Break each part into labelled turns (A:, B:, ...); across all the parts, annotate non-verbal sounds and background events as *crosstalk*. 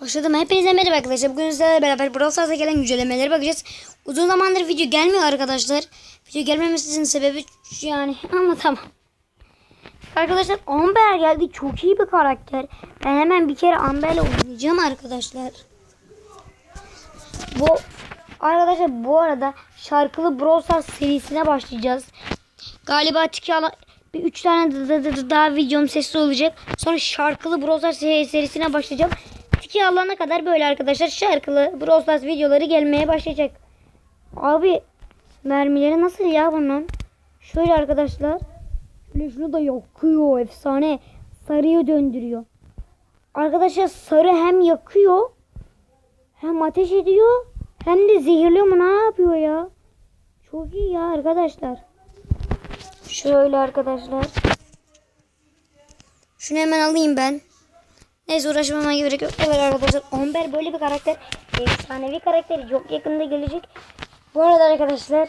A: Başladım. Hepinize merhaba arkadaşlar. Bugün sizlerle beraber Brawl Stars'a gelen güncellemelere bakacağız. Uzun zamandır video gelmiyor arkadaşlar. Video gelmemesinin sebebi yani *laughs* anlatamam. Arkadaşlar Amber geldi. Çok iyi bir karakter. Ben hemen bir kere Amber'le oynayacağım arkadaşlar. Bu arkadaşlar bu arada şarkılı Brawl serisine başlayacağız. Galiba tiki ala bir üç tane daha videom sesli olacak. Sonra şarkılı Brawl serisine başlayacağım. Tiki alana kadar böyle arkadaşlar şarkılı Brawl Stars videoları gelmeye başlayacak. Abi mermileri nasıl ya bunun? Şöyle arkadaşlar. Şöyle şunu da yakıyor efsane. Sarıya döndürüyor. Arkadaşlar sarı hem yakıyor hem ateş ediyor hem de zehirliyor mu ne yapıyor ya? Çok iyi ya arkadaşlar. Şöyle arkadaşlar. Şunu hemen alayım ben. Neyse uğraşmama gerek yok. Evet arkadaşlar Amber böyle bir karakter. Efsanevi karakter. Çok yakında gelecek. Bu arada arkadaşlar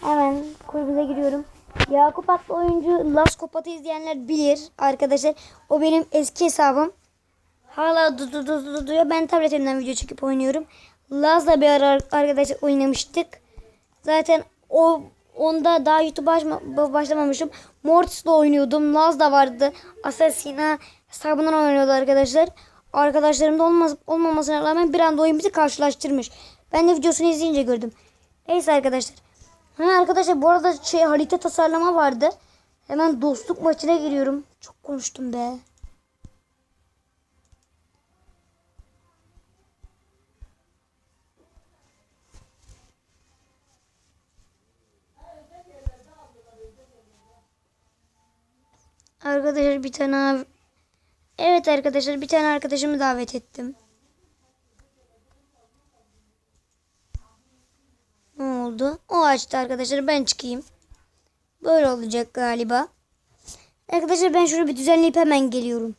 A: hemen kulübüze giriyorum. Yakup adlı oyuncu Las Kopat'ı izleyenler bilir arkadaşlar. O benim eski hesabım. Hala du. Ben tabletimden video çekip oynuyorum. Laz'la bir ara arkadaşlar oynamıştık. Zaten o onda daha YouTube'a açma- başlamamışım. Mortis'le oynuyordum. Laz da vardı. Assassina hesabından oynuyordu arkadaşlar. Arkadaşlarım da olmaz, olmamasına rağmen bir anda oyun bizi karşılaştırmış. Ben de videosunu izleyince gördüm. Neyse arkadaşlar. Ha arkadaşlar bu arada şey harita tasarlama vardı. Hemen dostluk maçına giriyorum. Çok konuştum be. Arkadaşlar bir tane Evet arkadaşlar bir tane arkadaşımı davet ettim. Ne oldu? O açtı arkadaşlar ben çıkayım. Böyle olacak galiba. Arkadaşlar ben şunu bir düzenleyip hemen geliyorum.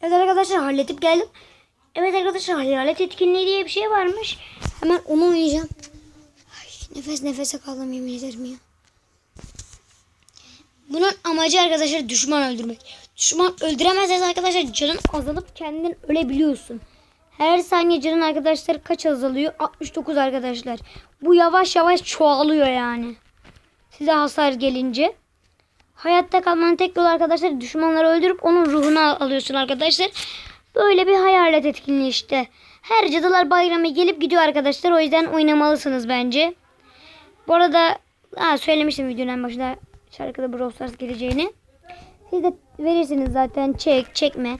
A: Evet arkadaşlar halledip geldim. Evet arkadaşlar hayalet etkinliği diye bir şey varmış. Hemen onu oynayacağım. Ay, nefes nefese kaldım yemin ederim ya. Bunun amacı arkadaşlar düşman öldürmek. Düşman öldüremezseniz arkadaşlar canın azalıp kendin ölebiliyorsun. Her saniye canın arkadaşlar kaç azalıyor? 69 arkadaşlar. Bu yavaş yavaş çoğalıyor yani. Size hasar gelince. Hayatta kalmanın tek yolu arkadaşlar düşmanları öldürüp onun ruhunu al- alıyorsun arkadaşlar. Böyle bir hayalet etkinliği işte. Her cadılar bayramı gelip gidiyor arkadaşlar. O yüzden oynamalısınız bence. Bu arada ha, söylemiştim videonun başında şarkıda Brawl Stars geleceğini. Siz de verirsiniz zaten çek çekme.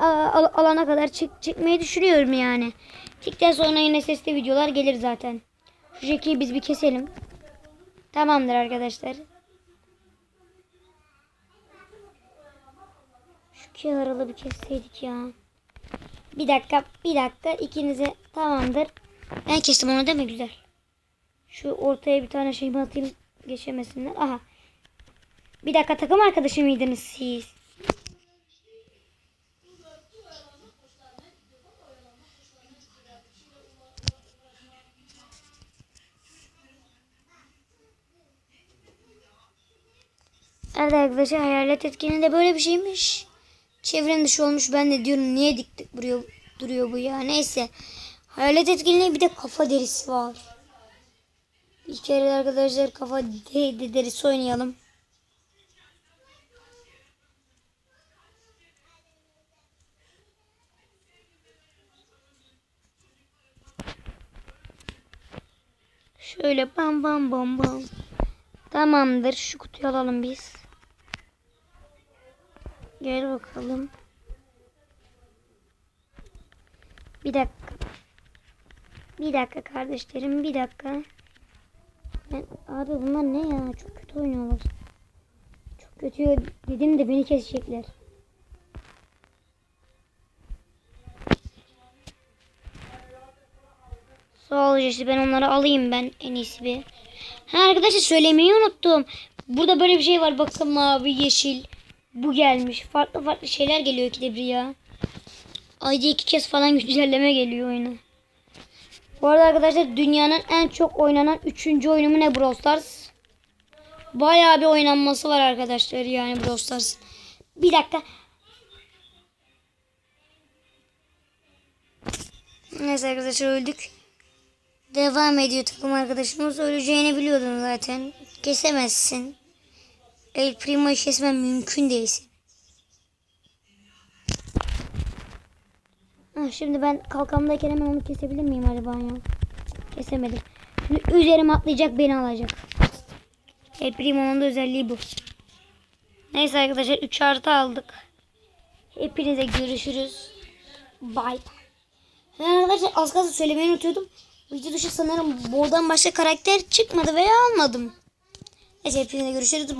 A: A- al- alana kadar çek, çekmeyi düşünüyorum yani. Çekten sonra yine sesli videolar gelir zaten. Şu Jackie'yi biz bir keselim. Tamamdır arkadaşlar. Şu kenarını bir kesseydik ya. Bir dakika bir dakika ikinize tamamdır. Ben kestim onu değil mi güzel. Şu ortaya bir tane şey atayım geçemesinler. Aha. Bir dakika takım arkadaşı mıydınız siz? Evet arkadaşlar hayalet etkeni de böyle bir şeymiş. Çevrenin dışı olmuş. Ben de diyorum niye diktik buraya duruyor bu ya. Neyse. Hayalet etkinliği bir de kafa derisi var. Bir kere arkadaşlar kafa de- derisi oynayalım. Şöyle bam bam bam bam. Tamamdır. Şu kutuyu alalım biz. Gel bakalım. Bir dakika. Bir dakika kardeşlerim. Bir dakika. Ben, abi bunlar ne ya? Çok kötü oynuyorlar. Çok kötü dedim de beni kesecekler. Sağ ben onları alayım ben en iyisi bir. Ha arkadaşlar söylemeyi unuttum. Burada böyle bir şey var bakın mavi yeşil. Bu gelmiş. Farklı farklı şeyler geliyor ki de bir ya. Ayda iki kez falan *laughs* güncelleme geliyor oyuna. Bu arada arkadaşlar dünyanın en çok oynanan 3. oyunumu ne Brawl Stars? Bayağı bir oynanması var arkadaşlar yani Brawl Stars. Bir dakika. Neyse arkadaşlar öldük. Devam ediyor takım arkadaşımız. Öleceğini biliyordun zaten. Kesemezsin. El Primo'yu kesmen mümkün değilsin. Ha, şimdi ben kalkamdayken hemen onu kesebilir miyim acaba ya? Kesemedim. Şimdi üzerime atlayacak beni alacak. El Primo'nun da özelliği bu. Neyse arkadaşlar 3 artı aldık. Hepinize görüşürüz. Bye. Ha, arkadaşlar az kalsın söylemeyi unutuyordum. Video dışı sanırım buradan başka karakter çıkmadı veya almadım. Neyse hepinize görüşürüz.